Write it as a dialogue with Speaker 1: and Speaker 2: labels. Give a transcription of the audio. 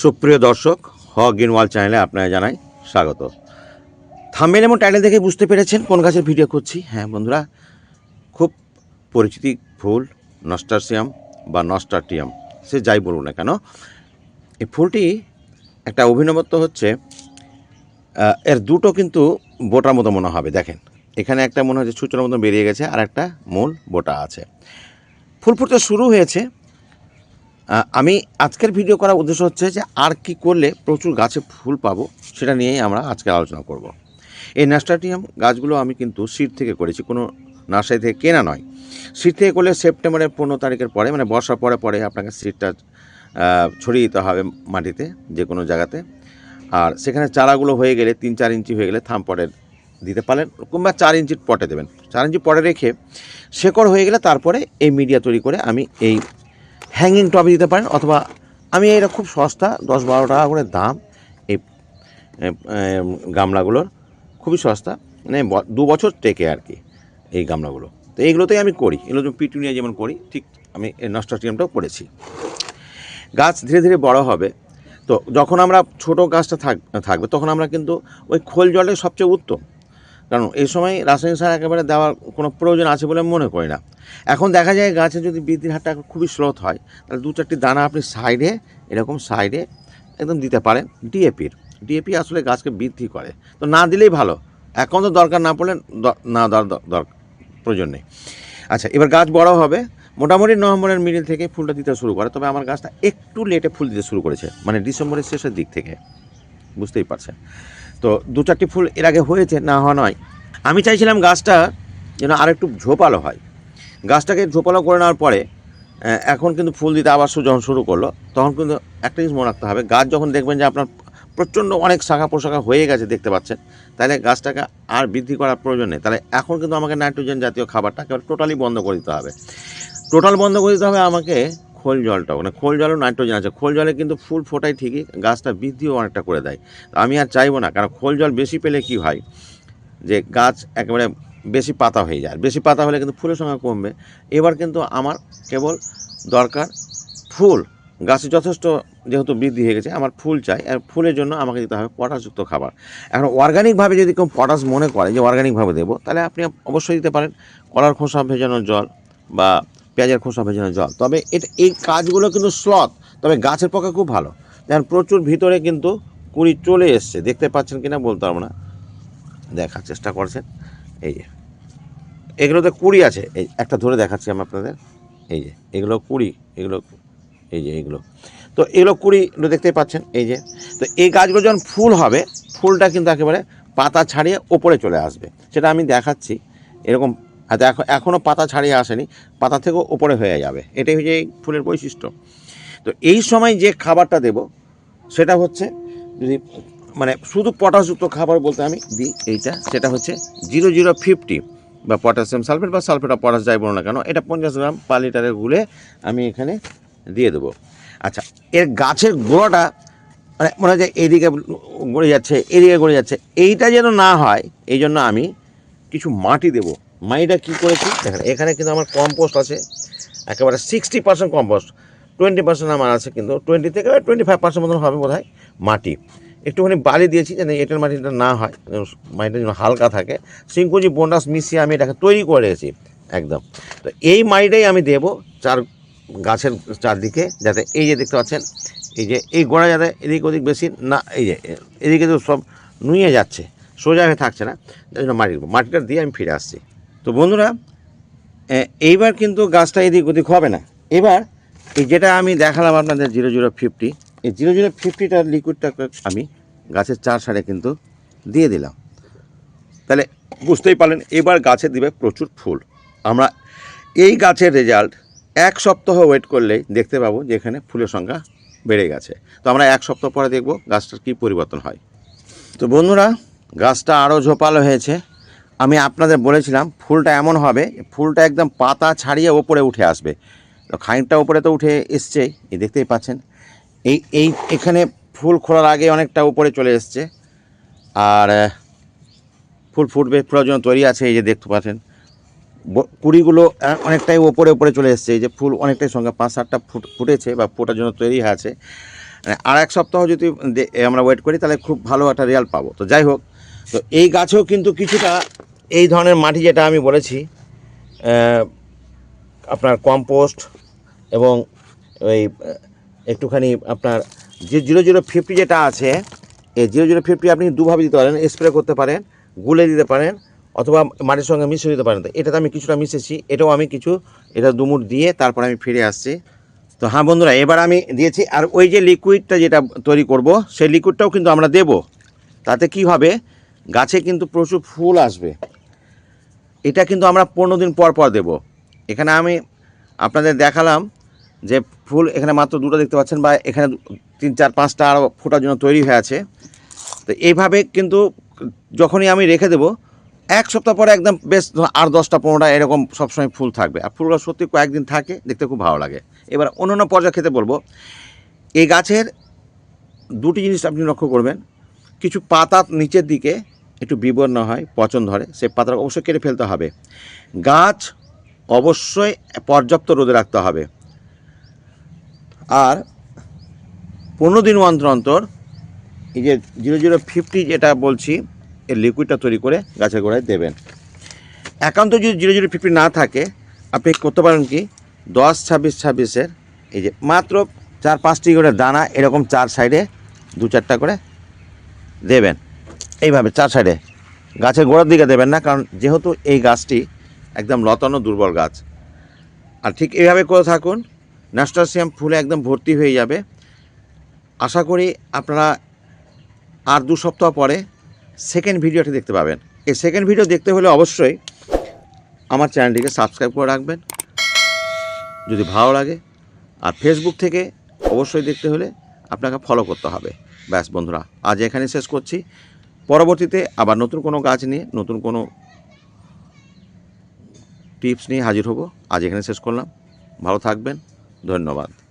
Speaker 1: সুপ্রিয় দর্শক হ গ্রিনওয়াল চ্যানেলে আপনারা জানাই স্বাগত। থাম্বেল এবং টাইটেল দেখে বুঝতে পেরেছেন কোন গাছের ভিডিও করছি। হ্যাঁ বন্ধুরা, খুব পরিচিতি ফুল, নস্টারসিয়াম বা নস্টারটিয়াম, সে যাই বলুন না কেন, এই ফুলটি একটা অভিনবত্ব হচ্ছে এর দুটো কিন্তু বোটার মতো মনে হবে, দেখেন। এখানে একটা মনে হচ্ছে সূচনার মতো বেরিয়ে গেছে আর একটা মূল বোটা আছে। ফুল ফুটতে শুরু হয়েছে আমি আজকের ভিডিও করার উদ্দেশ্য হচ্ছে যে আর কি করলে প্রচুর গাছে ফুল পাবো সেটা নিয়েই আমরা আজকে আলোচনা করব। এই নাস্টাটিয়াম গাছগুলো আমি কিন্তু সিট থেকে করেছি, কোনো নার্সারি থেকে কেনা নয়। সিট থেকে করলে সেপ্টেম্বরের পনেরো তারিখের পরে মানে বর্ষার পরে পরে আপনাকে সিটটা ছড়িয়ে দিতে হবে মাটিতে যে কোনো জায়গাতে। আর সেখানে চারাগুলো হয়ে গেলে, তিন চার ইঞ্চি হয়ে গেলে থাম পটের দিতে পারেন কিংবা চার ইঞ্চির পটে দেবেন। চার ইঞ্চি পটে রেখে শেকড় হয়ে গেলে তারপরে এই মিডিয়া তৈরি করে আমি এই হ্যাঙ্গিং টবে দিতে পারেন, অথবা আমি এটা খুব সস্তা, দশ বারো টাকা করে দাম, এই গামলাগুলোর, খুবই সস্তা মানে দু বছর টেকে আর কি, এই গামলাগুলো। তো এইগুলোতেই আমি করি, এগুলো যেমন পিটুনিয়া যেমন করি, ঠিক আমি এই নস্টাটিয়ামটাও করেছি। গাছ ধীরে ধীরে বড় হবে, তো যখন আমরা ছোট গাছটা থাক, থাকবে, তখন আমরা কিন্তু ওই খোল জলে সবচেয়ে উত্তম। কারণ এই সময় রাসায়নিক সার একেবারে দেওয়ার কোনো প্রয়োজন আছে বলে মনে করি না। এখন দেখা যায় গাছে যদি বৃদ্ধির হারটা খুবই স্লোথ হয়, তাহলে দু চারটি দানা আপনি সাইডে, এরকম সাইডে একদম দিতে পারেন ডিএপির ডিএপি আসলে গাছকে বৃদ্ধি করে। তো না দিলেই ভালো। এখন তো দরকার না পড়লে না দর- দরকার প্রয়োজন নেই। আচ্ছা এবার গাছ বড় হবে। মোটামুটি নভেম্বরের মিডিল থেকে ফুলটা দিতে শুরু করে। তবে আমার গাছটা একটু লেটে ফুল দিতে শুরু করেছে মানে ডিসেম্বরের শেষের দিক থেকে। বুঝতেই পারছেন। তো দু চারটি ফুল এর আগে হয়েছে, না হওয়া নয়। আমি চাইছিলাম গাছটা যেন আরেকটু ঝোপালো হয়। গাছটাকে ঝোপালো করে নেওয়ার পরে এখন কিন্তু ফুল দিতে আবার যখন শুরু করল। তখন কিন্তু একটা জিনিস মনে রাখতে হবে, গাছ যখন দেখবেন যে আপনার প্রচণ্ড অনেক শাখা পোশাখা হয়ে গেছে দেখতে পাচ্ছেন, তাহলে গাছটাকে আর বৃদ্ধি করার প্রয়োজন নেই। তাহলে এখন কিন্তু আমাকে নাইট্রোজেন জাতীয় খাবারটাকে টোটালি বন্ধ করে দিতে হবে। টোটাল বন্ধ করে দিতে হবে আমাকে খোল জলটাও মানে খোল জলও নাইট্রোজেন আছে। খোল জলে কিন্তু ফুল ফোটাই ঠিকই, গাছটা বৃদ্ধিও অনেকটা করে দেয়। তো আমি আর চাইব না, কারণ খোল জল বেশি পেলে কি হয়? যে গাছ একেবারে বেশি পাতা হয়ে যায় বেশি পাতা হলে কিন্তু ফুলের সংখ্যা কমবে। এবার কিন্তু আমার কেবল দরকার ফুল। গাছে যথেষ্ট যেহেতু বৃদ্ধি হয়ে গেছে, আমার ফুল চাই, আর ফুলের জন্য আমাকে দিতে হবে পটাশযুক্ত খাবার। এখন অর্গানিকভাবে যদি কেউ পটাশ মনে করে, যে অর্গানিকভাবে দেবো, তাহলে আপনি অবশ্যই দিতে পারেন। কলার খোসা ভেজানো জল বা পেঁয়াজের খোসা ভেজানো জল। তবে এটা, এই কাজগুলো কিন্তু স্লথ তবে গাছের পক্ষে খুব ভালো। যেমন প্রচুর ভিতরে কিন্তু কুড়ি চলে এসছে। দেখতে পাচ্ছেন কিনা বলতে পারব না। দেখার চেষ্টা করছেন। এই যে, এগুলোতে কুড়ি আছে। এই, একটা ধরে দেখাচ্ছি আমি আপনাদের। এই যে, এগুলো কুড়ি, এগুলো, এই যে, এগুলো। তো এগুলো কুড়ি এগুলো দেখতেই পাচ্ছেন। এই যে, তো এই গাছগুলো যখন ফুল হবে, ফুলটা কিন্তু একেবারে পাতা ছাড়িয়ে ওপরে চলে আসবে। সেটা আমি দেখাচ্ছি। এরকম হয়তো এখন এখনও পাতা ছাড়িয়ে আসেনি, পাতা থেকেও ওপরে হয়ে যাবে। এটাই হচ্ছে এই ফুলের বৈশিষ্ট্য। তো এই সময় যে খাবারটা দেব, সেটা হচ্ছে যদি মানে শুধু পটাশযুক্ত খাবার বলতে আমি দিই এইটা, সেটা হচ্ছে জিরো জিরো ফিফটি বা পটাশিয়াম সালফেট বা সালফেট অফ পটাশ যাই বলো না কেন, এটা পঞ্চাশ গ্রাম পার লিটারে গুলে আমি এখানে দিয়ে দেবো। আচ্ছা এর গাছের গোড়াটা মানে মনে হয় যে এইদিকে গড়ে যাচ্ছে, এদিকে গড়ে যাচ্ছে, এইটা যেন না হয় এই জন্য আমি কিছু মাটি দেবো। মাটিটা কী করেছি? দেখেন, এখানে কিন্তু আমার কম্পোস্ট আছে, একেবারে sixty percent compost twenty percent আমার আছে কিন্তু টোয়েন্টি থেকে টোয়েন্টি ফাইভ পার্সেন্ট মতন হবে বোধ হয় মাটি। একটুখানি বালি দিয়েছি যেন এঁটেল মাটিটা না হয় মাটিটা যেন হালকা থাকে। সিঙ্কুজি বোনাস মিশিয়ে আমি এটাকে তৈরি করে রেখেছি, একদম। তো এই মাটিটাই আমি দেবো চার গাছের চারদিকে, যাতে এই যে দেখতে পাচ্ছেন, এই যে এই গোড়া যাতে এদিক ওদিক বেশি না, এই যে, এদিকে তো সব নুয়ে যাচ্ছে, সোজা হয়ে থাকছে না তাই জন্য মাটি মাটিটা দিয়ে আমি ফিরে আসছি। তো বন্ধুরা এইবার কিন্তু গাছটা এদিক ওদিক হবে না। এবার এই যেটা আমি দেখালাম আপনাদের জিরো জিরো ফিফটি, এই জিরো জিরো ফিফটিটার লিকুইডটাকে আমি গাছের চার সাইডে কিন্তু দিয়ে দিলাম। তাহলে বুঝতেই পারলেন, এবার গাছে দিবে প্রচুর ফুল। আমরা এই গাছের রেজাল্ট এক সপ্তাহ ওয়েট করলেই দেখতে পাবো যে এখানে ফুলের সংখ্যা বেড়ে গেছে। তো আমরা এক সপ্তাহ পরে দেখব গাছটার কী পরিবর্তন হয়। তো বন্ধুরা, গাছটা আরও ঝোপালো হয়েছে। আমি আপনাদের বলেছিলাম, ফুলটা এমন হবে, ফুলটা একদম পাতা ছাড়িয়ে ওপরে উঠে আসবে। তো খানিকটা উপরে তো উঠে এসছেই এই দেখতেই পাচ্ছেন। এই এই, এখানে ফুল খোলার আগে অনেকটা উপরে চলে এসছে। আর ফুল ফুটবে জন্য তৈরি আছে, এই যে দেখতে পাচ্ছেন। কুড়িগুলো অনেকটাই ওপরে ওপরে চলে এসছে। এই যে ফুল অনেকটাই সঙ্গে পাঁচ সাতটা ফুট, ফুটেছে বা ফোটার জন্য তৈরি আছে। মানে আর এক সপ্তাহ যদি আমরা ওয়েট করি, তাহলে খুব ভালো একটা রেজাল্ট পাবো। তো যাই হোক, তো এই গাছেও কিন্তু কিছুটা এই ধরনের মাটি যেটা আমি বলেছি আপনার কম্পোস্ট এবং ওই একটুখানি আপনার যে জিরো জিরো ফিফটি যেটা আছে, এই জিরো জিরো ফিফটি আপনি দুভাবে দিতে পারেন, স্প্রে করতে পারেন, গুলে দিতে পারেন অথবা মাটির সঙ্গে মিশিয়ে দিতে পারেন। তো এটাতে আমি কিছুটা মিশেছি এটাও আমি কিছু, এটা দুমুট দিয়ে তারপর আমি ফিরে আসছি। তো হ্যাঁ বন্ধুরা, এবার আমি দিয়েছি, আর ওই যে লিকুইডটা যেটা তৈরি করব, সেই লিকুইডটাও কিন্তু আমরা দেব। তাতে কি হবে, গাছে কিন্তু প্রচুর ফুল আসবে। এটা কিন্তু আমরা পনেরো দিন পর পর দেব। এখানে আমি আপনাদের দেখালাম যে ফুল এখানে মাত্র দুটো দেখতে পাচ্ছেন বা এখানে তিন, চার, পাঁচটা আরও ফোটার জন্য তৈরি হয়ে আছে। তো এইভাবে কিন্তু যখনই আমি রেখে দেবো, এক সপ্তাহ পরে একদম বেশ আর দশটা, পনেরোটা এরকম সবসময় ফুল থাকবে। আর ফুলগুলো সত্যি কয়েকদিন থাকে, দেখতে খুব ভালো লাগে। এবার অন্য অন্য পর্যায়ে খেতে বলব। এই গাছের দুটি জিনিস আপনি লক্ষ্য করবেন। কিছু পাতা নিচের দিকে একটু বিবর্ণ হয়, পচন ধরে, সেই পাতাটা অবশ্যই কেটে ফেলতে হবে। গাছ অবশ্যই পর্যাপ্ত রোদে রাখতে হবে। আর পনেরো দিন অন্তর অন্তর এই যে জিরো জিরো ফিফটি যেটা বলছি, এর লিকুইডটা তৈরি করে গাছের গোড়ায় দেবেন। একান্ত যদি জিরো জিরো ফিফটি না থাকে, আপনি করতে পারেন কি, দশ ছাব্বিশ ছাব্বিশের এই যে মাত্র চার পাঁচটি করে দানা এরকম চার সাইডে দু চারটা করে দেবেন। এইভাবে চার সাইডে। গাছের গোড়ার দিকে দেবেন না, কারণ যেহেতু এই গাছটি একদম লতানো দুর্বল গাছ। আর ঠিক এইভাবে করে থাকুন ন্যাস্টাসিয়াম ফুলে একদম ভর্তি হয়ে যাবে। আশা করি আপনারা আর দু সপ্তাহ পরে সেকেন্ড ভিডিওটি দেখতে পাবেন। এই সেকেন্ড ভিডিও দেখতে হলে অবশ্যই আমার চ্যানেলটিকে সাবস্ক্রাইব করে রাখবেন, যদি ভালো লাগে। আর ফেসবুক থেকে অবশ্যই দেখতে হলে আপনাকে ফলো করতে হবে। ব্যাস বন্ধুরা, আজ এখানে শেষ করছি। পরবর্তীতে আবার নতুন কোনো গাছ নিয়ে, নতুন কোনো টিপস নিয়ে হাজির হব। আজ এখানে শেষ করলাম। ভালো থাকবেন। ধন্যবাদ।